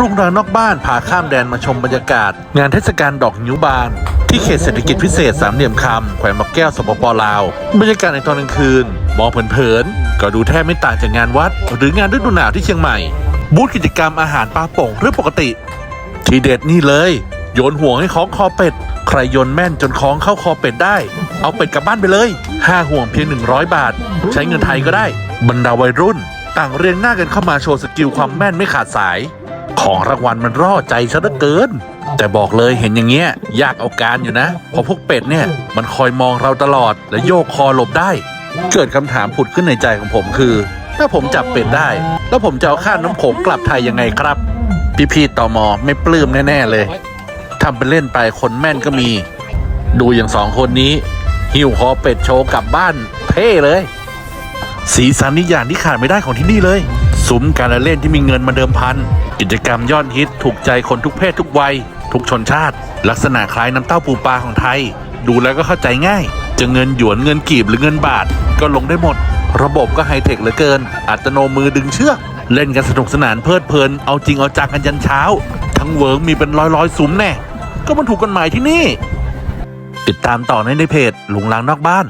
รุ่งรางนอกบ้านพาข้ามแดนมาชมบรรยากาศ งานเทศกาลดอกนิ้วบาน ที่เขตเศรษฐกิจพิเศษสามเหลี่ยมคำแขวงมะแก้วสปปลาว บรรยากาศในตอนกลางคืน มองเผินๆก็ดูแทบไม่ต่างจากงานวัด หรืองานฤดูหนาวที่เชียงใหม่ บูธกิจกรรมอาหารปลาโป่งเรื่องปกติ ทีเด็ดนี่เลย โยนห่วงให้คล้องคอเป็ด ใครโยนแม่นจนคล้องเข้าคอเป็ดได้ เอาเป็ดกลับบ้านไปเลยห้าห่วงเพียง 100 บาท ใช้เงินไทยก็ได้ บรรดาวัยรุ่น ต่างเรียงหน้ากันเข้ามาโชว์สกิลความแม่นไม่ขาดสาย ของรางวัลมันร่อใจซะเหลือเกิน แต่บอกเลยเห็นอย่างเงี้ยยากเอาการอยู่นะเพราะพวกเป็ดเนี่ยมันคอยมองเราตลอดและโยกคอหลบได้ เกิดคำถามผุดขึ้นในใจของผมคือ ถ้าผมจับเป็ดได้ แล้วผมจะเอาค่าน้ำโขงกลับไทยยังไงครับ พี่ๆตอมอไม่ปลื้มแน่ๆเลยทำเป็นเล่นไปคนแม่นก็มี ดูอย่างสองคนนี้ หิวคอเป็ดโชว์กลับบ้านเท่เลย สีสันนี่อย่างที่ขาดไม่ได้ของที่นี่เลย ซุ้มการละเล่นที่มีเงินมาเดิมพัน กิจกรรมยอดฮิตถูกใจคนทุกเพศทุกวัย ทุกชนชาติ ลักษณะคล้ายน้ำเต้าปูปลาของไทย ดูแล้วก็เข้าใจง่าย จะเงินหยวนเงินกีบหรือเงินบาท ก็ลงได้หมด ระบบก็ไฮเทคเหลือเกิน อัตโนมือดึงเชือก เล่นกันสนุกสนานเพลิดเพลิน เอาจริงเอาจังกันยันเช้า ทั้งเวิร์กมีเป็นร้อยร้อยๆซุ้มแน่ ก็มันถูกกฎหมายที่นี่ ติดตามต่อในในเพจหลงลางนอกบ้าน